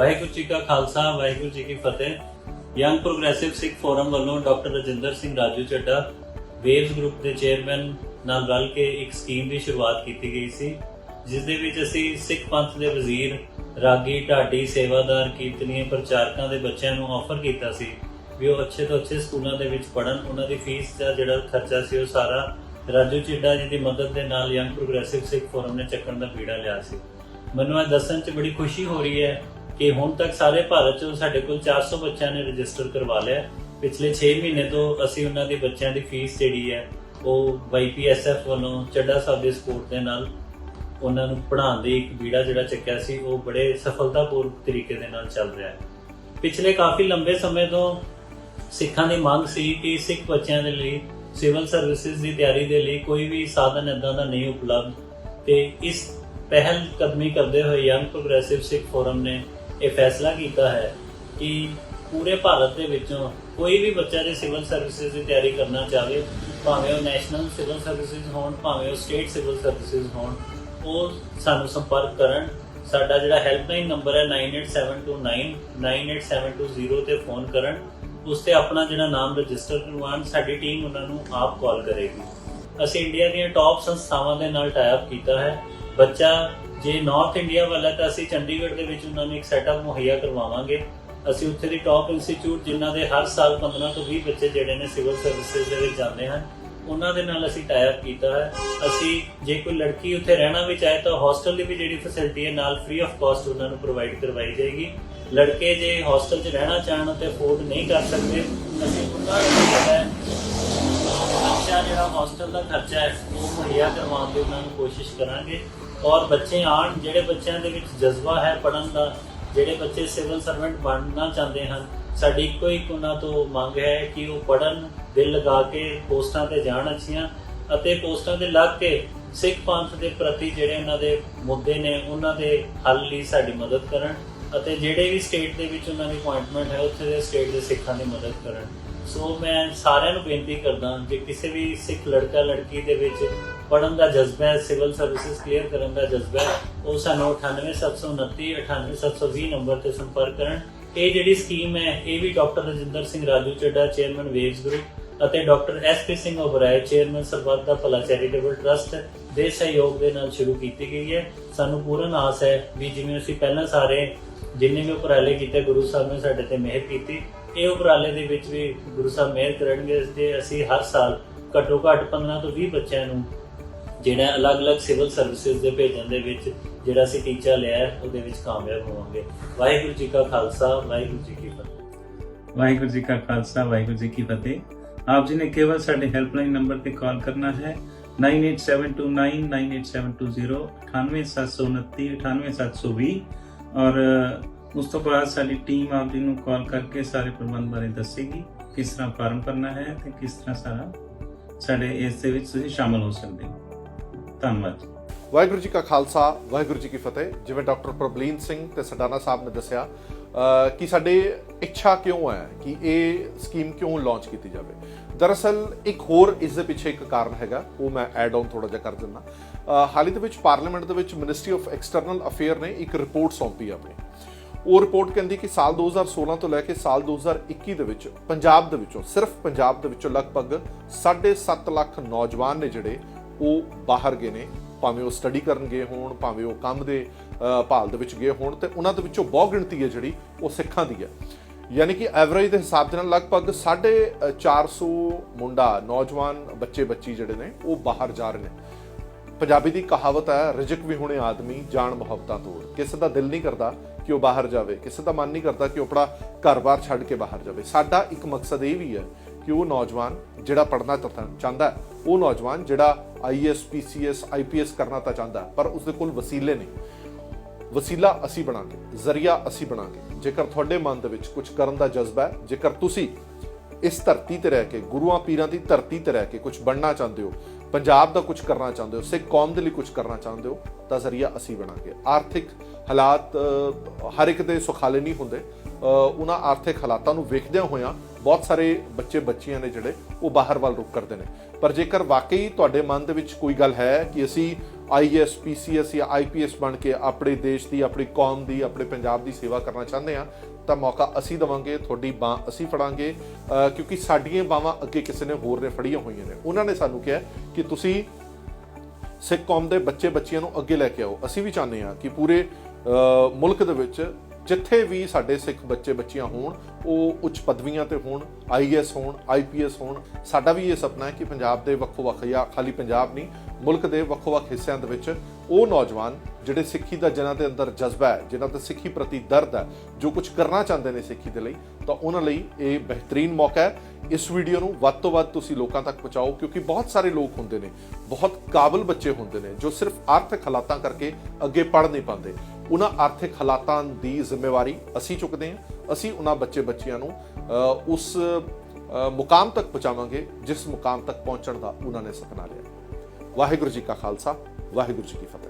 ਵਾਹਿਗੁਰੂ ਜੀ ਕਾ ਖਾਲਸਾ, ਵਾਹਿਗੁਰੂ ਜੀ ਕੀ ਫਤਿਹ। ਯੰਗ ਪ੍ਰੋਗਰੈਸਿਵ ਸਿੱਖ ਫੋਰਮ ਵੱਲੋਂ doctor Rajinder Singh Raju Chadha Waves group ਦੇ ਚੇਅਰਮੈਨ ਨਾਲ ਰਲ ਕੇ ਇੱਕ ਸਕੀਮ ਦੀ ਸ਼ੁਰੂਆਤ ਕੀਤੀ ਗਈ ਸੀ, ਜਿਸ ਦੇ ਵਿੱਚ ਅਸੀਂ ਸਿੱਖ ਪੰਥ ਦੇ ਵਜ਼ੀਰ ਰਾਗੀ ਢਾਡੀ ਸੇਵਾਦਾਰ ਕੀਰਤਨੀਏ ਪ੍ਰਚਾਰਕਾਂ ਦੇ ਬੱਚਿਆਂ ਨੂੰ ਆਫਰ ਕੀਤਾ ਸੀ ਵੀ ਉਹ ਅੱਛੇ ਤੋਂ ਅੱਛੇ ਸਕੂਲਾਂ ਦੇ ਵਿੱਚ ਪੜਨ ਉਹਨਾਂ ਦੀ ਫੀਸ ਦਾ ਜਿਹੜਾ ਖਰਚਾ ਸੀ ਉਹ ਸਾਰਾ ਰਾਜੂ ਚਿੱਡਾ ਜੀ ਦੀ ਮਦਦ ਦੇ ਨਾਲ ਯੰਗ ਪ੍ਰੋਗਰੈਸਿਵ ਸਿੱਖ ਫੋਰਮ ਨੇ ਚੱਕਣ ਦਾ ਬੀੜਾ ਲਿਆ ਸੀ। ਮੈਨੂੰ ਇਹ ਦੱਸਣ 'ਚ ਬੜੀ ਖੁਸ਼ੀ ਹੋ ਰਹੀ ਹੈ ਕਿ ਹੁਣ ਤੱਕ ਸਾਰੇ ਭਾਰਤ 'ਚ ਸਾਡੇ ਕੋਲ 400 ਬੱਚਿਆਂ ਨੇ ਰਜਿਸਟਰ ਕਰਵਾ ਲਿਆ ਪਿਛਲੇ 6 ਮਹੀਨੇ ਤੋਂ ਅਸੀਂ ਉਹਨਾਂ ਦੇ ਬੱਚਿਆਂ ਦੀ ਫੀਸ ਜਿਹੜੀ ਹੈ, ਉਹ ਵਾਈਪੀਐਸਐਫ ਵੱਲੋਂ ਚੱਡਾ ਸਾਹਿਬ ਦੇ ਸਪੋਰਟ ਦੇ ਨਾਲ ਉਹਨਾਂ ਨੂੰ ਪੜ੍ਹਾਉਣ ਦੀ ਇੱਕ ਬੀੜਾ ਜਿਹੜਾ ਚੱਕਿਆ ਸੀ, ਉਹ ਬੜੇ ਸਫਲਤਾਪੂਰਵਕ ਤਰੀਕੇ ਦੇ ਨਾਲ ਚੱਲ ਰਿਹਾ ਹੈ। ਪਿਛਲੇ ਕਾਫੀ ਲੰਬੇ ਸਮੇਂ ਤੋਂ ਸਿੱਖਾਂ ਦੀ ਮੰਗ ਸੀ ਕਿ ਸਿੱਖ ਬੱਚਿਆਂ ਦੇ ਲਈ, ਸਿਵਲ ਸਰਵਿਸਿਜ਼ ਦੀ ਤਿਆਰੀ ਦੇ ਲਈ ਕੋਈ ਵੀ ਸਾਧਨ ਇਦਾਂ ਦਾ ਨਹੀਂ ਉਪਲਬਧ। ਤੇ ਇਸ ਪਹਿਲ ਕਦਮੀ ਕਰਦੇ ਹੋਏ ਯੰਗ ਪ੍ਰੋਗਰੈਸਿਵ ਸਿੱਖ ਫੋਰਮ ਨੇ ਇਹ ਫੈਸਲਾ ਕੀਤਾ ਹੈ ਕਿ ਪੂਰੇ ਭਾਰਤ ਦੇ ਵਿੱਚੋਂ ਕੋਈ ਵੀ ਬੱਚਾ ਜੇ ਸਿਵਲ ਸਰਵਿਸਿਜ਼ ਦੀ ਤਿਆਰੀ ਕਰਨਾ ਚਾਹਵੇ, ਭਾਵੇਂ ਉਹ ਨੈਸ਼ਨਲ ਸਿਵਲ ਸਰਵਿਸਿਜ਼ ਹੋਣ, ਭਾਵੇਂ ਉਹ ਸਟੇਟ ਸਿਵਲ ਸਰਵਿਸਿਜ਼ ਹੋਣ, ਉਹ ਸਾਨੂੰ ਸੰਪਰਕ ਕਰਨ। ਸਾਡਾ ਜਿਹੜਾ ਹੈਲਪਲਾਈਨ ਨੰਬਰ ਹੈ 98729 98720 ਤੇ ਫੋਨ ਕਰਨ। ਉਸ ਤੇ ਆਪਣਾ ਜਿਹੜਾ ਨਾਮ ਰਜਿਸਟਰ ਕਰਵਾਉਣ, ਸਾਡੀ ਟੀਮ ਉਹਨਾਂ ਨੂੰ ਆਪ ਕਾਲ ਕਰੇਗੀ। ਅਸੀਂ ਇੰਡੀਆ ਦੀਆਂ ਟੌਪ ਸੰਸਥਾਵਾਂ ਦੇ ਨਾਲ ਟਾਈ ਅਪ ਕੀਤਾ ਹੈ। ਬੱਚਾ ਜੇ ਨਾਰਥ ਇੰਡੀਆ ਵਾਲਾ ਤਾਂ ਅਸੀਂ ਚੰਡੀਗੜ੍ਹ ਦੇ ਵਿੱਚ ਉਹਨਾਂ ਨੂੰ ਇੱਕ ਸੈਟਅਪ ਮੁਹੱਈਆ ਕਰਵਾਵਾਂਗੇ। ਅਸੀਂ ਉੱਥੇ ਦੇ ਟੌਪ ਇੰਸਟੀਚਿਊਟ ਜਿਨ੍ਹਾਂ ਦੇ ਹਰ ਸਾਲ 15 ਤੋਂ 20 ਬੱਚੇ ਜਿਹੜੇ ਨੇ ਸਿਵਲ ਸਰਵਿਸਿਜ਼ ਦੇ ਵਿੱਚ ਜਾਂਦੇ ਹਨ, ਉਹਨਾਂ ਦੇ ਨਾਲ ਅਸੀਂ ਟਾਈ ਅਪ ਕੀਤਾ ਹੈ। ਅਸੀਂ ਜੇ ਕੋਈ ਲੜਕੀ ਉੱਥੇ ਰਹਿਣਾ ਵੀ ਚਾਹੇ ਤਾਂ ਹੋਸਟਲ ਦੀ ਵੀ ਜਿਹੜੀ ਫੈਸਿਲਿਟੀ ਹੈ, ਨਾਲ ਫ੍ਰੀ ਆਫ ਕਾਸਟ ਉਹਨਾਂ ਨੂੰ ਪ੍ਰੋਵਾਈਡ ਕਰਵਾਈ ਜਾਏਗੀ। ਲੜਕੇ ਜੇ ਹੋਸਟਲ 'ਚ ਰਹਿਣਾ ਚਾਹਣ ਤੇ ਅਫੋਰਡ ਨਹੀਂ ਕਰ ਸਕਦੇ, ਅਸੀਂ ਉਹਨਾਂ ਨੂੰ ਜਿਹੜਾ ਹੈ ਜਿਹੜਾ ਹੋਸਟਲ ਦਾ ਖਰਚਾ ਹੈ, ਉਹ ਮੁਹੱਈਆ ਕਰਵਾਉਣ ਦੀ ਉਹਨਾਂ ਨੂੰ ਕੋਸ਼ਿਸ਼ ਕਰਾਂਗੇ। ਔਰ ਬੱਚੇ ਆਣ ਜਿਹੜੇ ਬੱਚਿਆਂ ਦੇ ਵਿੱਚ ਜਜ਼ਬਾ ਹੈ ਪੜਨ ਦਾ, ਜਿਹੜੇ ਬੱਚੇ ਸਿਵਲ ਸਰਵੈਂਟ ਬਣਨਾ ਚਾਹੁੰਦੇ ਹਨ, ਸਾਡੀ ਇੱਕੋ ਇੱਕ ਉਹਨਾਂ ਤੋਂ ਮੰਗ ਹੈ ਕਿ ਉਹ ਪੜਨ ਦਿਲ ਲਗਾ ਕੇ ਪੋਸਟਾਂ ਤੇ ਜਾਣ ਅੱਛੀਆਂ ਅਤੇ ਪੋਸਟਾਂ ਤੇ ਲੱਗ ਕੇ ਸਿੱਖ ਪੰਥ ਦੇ ਪ੍ਰਤੀ ਜਿਹੜੇ ਉਹਨਾਂ ਦੇ ਮੁੱਦੇ ਨੇ, ਉਹਨਾਂ ਦੇ ਹੱਲ ਲਈ ਸਾਡੀ ਮਦਦ ਕਰਨ ਅਤੇ ਜਿਹੜੇ ਵੀ ਸਟੇਟ ਦੇ ਵਿੱਚ ਉਹਨਾਂ ਦੀ ਅਪਾਇੰਟਮੈਂਟ ਹੈ, ਉੱਥੇ ਦੇ ਸਟੇਟ ਦੇ ਸਿੱਖਾਂ ਦੀ ਮਦਦ ਕਰਨ। ਸੋ ਮੈਂ ਸਾਰਿਆਂ ਨੂੰ ਬੇਨਤੀ ਕਰਦਾ ਕਿ ਕਿਸੇ ਵੀ ਸਿੱਖ ਲੜਕਾ, ਲੜਕੀ ਦੇ ਵਿੱਚ ਪੜਨ ਦਾ ਜਜ਼ਬਾ ਹੈ, ਸਿਵਲ ਸਰਵਿਸਿਜ਼ ਕਲੀਅਰ ਕਰਨ ਦਾ ਜਜ਼ਬਾ ਹੈ, ਉਹ ਸਾਨੂੰ 98729 98720 ਨੰਬਰ ਤੇ ਸੰਪਰਕ ਕਰਨ। ਇਹ ਜਿਹੜੀ ਸਕੀਮ ਹੈ, ਇਹ ਵੀ doctor Rajinder Singh Raju Chadha chairman Waves group ਅਤੇ doctor S P Singh Oberoi, chairman Sarbat da Bhala charitable trust ਦੇ ਸਹਿਯੋਗ ਦੇ ਨਾਲ ਸ਼ੁਰੂ ਕੀਤੀ ਗਈ ਹੈ। ਸਾਨੂੰ ਪੂਰਨ ਆਸ ਹੈ ਵੀ ਜਿਵੇਂ ਅਸੀਂ ਪਹਿਲਾਂ ਸਾਰੇ ਜਿੰਨੇ ਵੀ ਉਪਰਾਲੇ ਕੀਤੇ, ਗੁਰੂ ਸਾਹਿਬ ਨੇ ਸਾਡੇ ਤੇ ਮਿਹਰ ਕੀਤੀ, ਇਹ ਉਪਰਾਲੇ ਦੇ ਵਿੱਚ ਵੀ ਗੁਰੂ ਸਾਹਿਬ ਮਿਹਰ ਕਰਨਗੇ ਤੇ ਅਸੀਂ ਹਰ ਸਾਲ ਘੱਟੋ ਘੱਟ 15 ਤੋਂ 20 ਬੱਚਿਆਂ ਨੂੰ ਜਿਹੜਾ ਅਲੱਗ-ਅਲੱਗ ਸਿਵਲ ਸਰਵਿਸਿਜ਼ ਦੇ ਭੇਜਣ ਦੇ ਵਿੱਚ ਜਿਹੜਾ ਅਸੀਂ ਟੀਚਾ ਲਿਆ ਉਹਦੇ ਵਿੱਚ ਕਾਮਯਾਬ ਹੋਵਾਂਗੇ। ਵਾਹਿਗੁਰੂ ਜੀ ਕਾ ਖਾਲਸਾ, ਵਾਹਿਗੁਰੂ ਜੀ ਕੀ ਫਤਿਹ। ਵਾਹਿਗੁਰੂ ਜੀ ਕਾ ਖਾਲਸਾ, ਵਾਹਿਗੁਰੂ ਜੀ ਕੀ ਫਤਿਹ। ਆਪ ਜੀ ਨੇ ਕੇਵਲ ਸਾਡੇ ਹੈਲਪਲਾਈਨ ਨੰਬਰ ਤੇ ਕਾਲ ਕਰਨਾ ਹੈ। 9872998720 98729 98720 ਔਰ ਉਸ ਤੋਂ ਬਾਅਦ ਸਾਡੀ ਟੀਮ ਆਪ ਜੀ ਨੂੰ ਕਾਲ ਕਰਕੇ ਸਾਰੇ ਪ੍ਰਬੰਧ ਬਾਰੇ ਦੱਸੇਗੀ, ਕਿਸ ਤਰ੍ਹਾਂ ਫਾਰਮ ਭਰਨਾ ਹੈ ਤੇ ਕਿਸ ਤਰ੍ਹਾਂ ਸਾਰਾ ਸਾਡੇ ਇਸ ਦੇ ਵਿੱਚ ਤੁਸੀਂ ਸ਼ਾਮਲ ਹੋ ਸਕਦੇ ਹੋ। ਧੰਨਵਾਦ ਵਾਹਿਗੁਰੂ ਜੀ ਕਾ ਖਾਲਸਾ ਵਾਹਿਗੁਰੂ ਜੀ ਕੀ ਫਤਿਹ। ਜਿਵੇਂ ਡਾਕਟਰ ਪ੍ਰਬਲੀਨ ਸਿੰਘ ਤੇ ਸਡਾਨਾ ਸਾਹਿਬ ਨੇ ਦੱਸਿਆ ਕਿ ਸਾਡੇ ਇੱਛਾ ਕਿਉਂ ਹੈ ਕਿ ਇਹ ਸਕੀਮ ਕਿਉਂ ਲਾਂਚ ਕੀਤੀ ਜਾਵੇ। ਦਰਅਸਲ ਇੱਕ ਹੋਰ ਇਸ ਦੇ ਪਿੱਛੇ ਇੱਕ ਕਾਰਨ ਹੈਗਾ ਉਹ ਮੈਂ ਐਡ ਆਨ ਥੋੜਾ ਜਿਹਾ ਕਰ ਦਿੰਦਾ। ਅ, ਹਾਲ ਹੀ ਦੇ ਵਿੱਚ ਪਾਰਲੀਮੈਂਟ ਦੇ ਵਿੱਚ ਮਿਨਿਸਟਰੀ ਆਫ ਐਕਸਟਰਨਲ ਅਫੇਅਰ ਨੇ ਇੱਕ ਰਿਪੋਰਟ ਸੌਂਪੀ ਆਪਣੀ। ਉਹ ਰਿਪੋਰਟ ਕਹਿੰਦੀ ਕਿ ਸਾਲ 2016 ਤੋਂ ਲੈ ਕੇ ਸਾਲ 2021 ਦੇ ਵਿੱਚ ਪੰਜਾਬ ਦੇ ਵਿੱਚੋਂ ਸਿਰਫ ਪੰਜਾਬ ਦੇ ਵਿੱਚੋਂ ਲਗਭਗ 7.5 ਲੱਖ ਨੌਜਵਾਨ ਨੇ ਜਿਹੜੇ ਉਹ ਬਾਹਰ ਗਏ ਨੇ, ਭਾਵੇਂ ਉਹ ਸਟੱਡੀ ਕਰਨ ਗਏ ਹੋਣ, ਭਾਵੇਂ ਉਹ ਕੰਮ ਦੇ ਭਾਲ ਦੇ ਵਿੱਚ ਗਏ ਹੋਣ, ਤੇ ਉਹਨਾਂ ਦੇ ਵਿੱਚੋਂ ਬਹੁ ਗਿਣਤੀ ਹੈ ਜਿਹੜੀ ਉਹ ਸਿੱਖਾਂ ਦੀ ਹੈ। ਯਾਨੀ ਕਿ ਐਵਰੇਜ ਦੇ ਹਿਸਾਬ ਦੇ ਨਾਲ ਲਗਭਗ 450 ਮੁੰਡਾ, ਨੌਜਵਾਨ ਬੱਚੇ, ਬੱਚੀ ਜਿਹੜੇ ਨੇ, ਉਹ ਬਾਹਰ ਜਾ ਰਹੇ ਨੇ। ਪੰਜਾਬੀ ਦੀ ਕਹਾਵਤ ਹੈ, ਰਿਜਕ ਵੀ ਹੁਣੇ ਆਦਮੀ ਜਾਣ ਮੁਹੱਬਤਾਂ ਤੋੜ। ਕਿਸੇ ਦਾ ਦਿਲ ਨਹੀਂ ਕਰਦਾ ਕਿ ਉਹ ਬਾਹਰ ਜਾਵੇ, ਕਿਸੇ ਦਾ ਮਨ ਨਹੀਂ ਕਰਦਾ ਕਿ ਉਹ ਆਪਣਾ ਘਰ-ਬਾਰ ਛੱਡ ਕੇ ਬਾਹਰ ਜਾਵੇ। ਸਾਡਾ ਇੱਕ ਮਕਸਦ ਇਹ ਵੀ ਹੈ ਕਿ ਉਹ ਨੌਜਵਾਨ ਜਿਹੜਾ ਪੜ੍ਹਨਾ ਚਾਹੁੰਦਾ ਉਹ ਨੌਜਵਾਨ ਜਿਹੜਾ ਆਈਐਸ ਪੀਸੀਐਸ ਆਈਪੀਐਸ ਕਰਨਾ ਤਾਂ ਚਾਹੁੰਦਾ ਹੈ, ਪਰ ਉਸਦੇ ਕੋਲ ਵਸੀਲੇ ਨਹੀਂ। ਵਸੀਲਾ ਅਸੀਂ ਬਣਾਂਗੇ ਜ਼ਰੀਆ ਅਸੀਂ ਬਣਾਂਗੇ। ਜੇਕਰ ਤੁਹਾਡੇ ਮਨ ਦੇ ਵਿੱਚ ਕੁਝ ਕਰਨ ਦਾ ਜਜ਼ਬਾ ਹੈ ਜੇਕਰ ਤੁਸੀਂ ਇਸ ਧਰਤੀ ਤੇ ਰਹਿ ਕੇ ਗੁਰੂਆਂ ਪੀਰਾਂ ਦੀ ਧਰਤੀ ਤੇ ਰਹਿ ਕੇ ਕੁਝ ਬਣਨਾ ਚਾਹੁੰਦੇ ਹੋ ਪੰਜਾਬ ਦਾ ਕੁਝ ਕਰਨਾ ਚਾਹੁੰਦੇ ਹੋ ਸਿੱਖ ਕੌਮ ਦੇ ਲਈ ਕੁਝ ਕਰਨਾ ਚਾਹੁੰਦੇ ਹੋ ਤਾਂ ਜ਼ਰੀਆ ਅਸੀਂ ਬਣਾਂਗੇ। ਆਰਥਿਕ ਹਾਲਾਤ ਹਰ ਇੱਕ ਦੇ ਸੁਖਾਲੇ ਨਹੀਂ ਹੁੰਦੇ। ਉਹਨਾਂ ਆਰਥਿਕ ਹਾਲਾਤਾਂ ਨੂੰ ਵੇਖਦਿਆਂ ਹੋਇਆਂ ਬਹੁਤ ਸਾਰੇ ਬੱਚੇ ਬੱਚੀਆਂ ਨੇ ਜਿਹੜੇ, ਉਹ ਬਾਹਰ ਵੱਲ ਰੁਕ ਕਰਦੇ ਨੇ। ਪਰ ਜੇਕਰ ਵਾਕਈ ਤੁਹਾਡੇ ਮਨ ਦੇ ਵਿੱਚ ਕੋਈ ਗੱਲ ਹੈ ਕਿ ਅਸੀਂ ਆਈਐਸ ਪੀਸੀਐਸ ਜਾਂ ਆਈਪੀਐਸ ਬਣ ਕੇ ਆਪਣੇ ਦੇਸ਼ ਦੀ, ਆਪਣੀ ਕੌਮ ਦੀ, ਆਪਣੇ ਪੰਜਾਬ ਦੀ ਸੇਵਾ ਕਰਨਾ ਚਾਹੁੰਦੇ ਆ ਤਾਂ ਮੌਕਾ ਅਸੀਂ ਦਵਾਂਗੇ, ਤੁਹਾਡੀ ਬਾਹ ਅਸੀਂ ਫੜਾਂਗੇ ਕਿਉਂਕਿ ਸਾਡੀਆਂ ਬਾਹਾਂ ਅੱਗੇ ਕਿਸੇ ਨੇ ਹੋਰ ਨੇ ਫੜੀਆਂ ਹੋਈਆਂ ਨੇ। ਉਹਨਾਂ ਨੇ ਸਾਨੂੰ ਕਿਹਾ ਕਿ ਤੁਸੀਂ ਸਿੱਖ ਕੌਮ ਦੇ ਬੱਚੇ ਬੱਚੀਆਂ ਨੂੰ ਅੱਗੇ ਲੈ ਕੇ ਆਓ। ਅਸੀਂ ਵੀ ਚਾਹੁੰਦੇ ਹਾਂ ਕਿ ਪੂਰੇ ਮੁਲਕ ਦੇ ਵਿੱਚ ਜਿੱਥੇ ਵੀ ਸਾਡੇ ਸਿੱਖ ਬੱਚੇ ਬੱਚੀਆਂ ਹੋਣ, ਉਹ ਉੱਚ ਪਦਵੀਆਂ ਤੇ ਹੋਣ ਆਈਐਸ ਹੋਣ ਆਈਪੀਐਸ ਹੋਣ, ਸਾਡਾ ਵੀ ਇਹ ਸੁਪਨਾ ਹੈ ਕਿ ਪੰਜਾਬ ਦੇ ਵੱਖੋ-ਵੱਖ ਜਾਂ ਖਾਲੀ ਪੰਜਾਬ ਨਹੀਂ, ਮੁਲਕ ਦੇ ਵੱਖੋ-ਵੱਖ ਹਿੱਸਿਆਂ ਦੇ ਵਿੱਚ ਉਹ ਨੌਜਵਾਨ ਜਿਹੜੇ ਸਿੱਖੀ ਦਾ ਜਿਨ੍ਹਾਂ ਦੇ ਅੰਦਰ ਜਜ਼ਬਾ ਹੈ, ਜਿਨ੍ਹਾਂ ਦੇ ਸਿੱਖੀ ਪ੍ਰਤੀ ਦਰਦ ਹੈ, ਜੋ ਕੁਝ ਕਰਨਾ ਚਾਹੁੰਦੇ ਨੇ ਸਿੱਖੀ ਦੇ ਲਈ, ਤਾਂ ਉਹਨਾਂ ਲਈ ਇਹ ਬਿਹਤਰੀਨ ਮੌਕਾ ਹੈ। ਇਸ ਵੀਡੀਓ ਨੂੰ ਵੱਧ ਤੋਂ ਵੱਧ ਤੁਸੀਂ ਲੋਕਾਂ ਤੱਕ ਪਹੁੰਚਾਓ, ਕਿਉਂਕਿ ਬਹੁਤ ਸਾਰੇ ਲੋਕ ਹੁੰਦੇ ਨੇ, ਬਹੁਤ ਕਾਬਲ ਬੱਚੇ ਹੁੰਦੇ ਨੇ, ਜੋ ਸਿਰਫ ਆਰਥਿਕ ਹਾਲਾਤਾਂ ਕਰਕੇ ਅੱਗੇ ਪੜ੍ਹ ਨਹੀਂ ਪਾਉਂਦੇ। ਉਹਨਾਂ ਆਰਥਿਕ ਹਾਲਾਤਾਂ ਦੀ ਜ਼ਿੰਮੇਵਾਰੀ ਅਸੀਂ ਚੁੱਕਦੇ ਹਾਂ। ਅਸੀਂ ਉਹਨਾਂ ਬੱਚੇ ਬੱਚੀਆਂ ਨੂੰ ਉਸ ਮੁਕਾਮ ਤੱਕ ਪਹੁੰਚਾਵਾਂਗੇ, ਜਿਸ ਮੁਕਾਮ ਤੱਕ ਪਹੁੰਚਣ ਦਾ ਉਹਨਾਂ ਨੇ ਸੁਪਨਾ ਲਿਆ। ਵਾਹਿਗੁਰੂ ਜੀ ਕਾ ਖਾਲਸਾ, ਵਾਹਿਗੁਰੂ ਜੀ ਕੀ ਫਤਿਹ।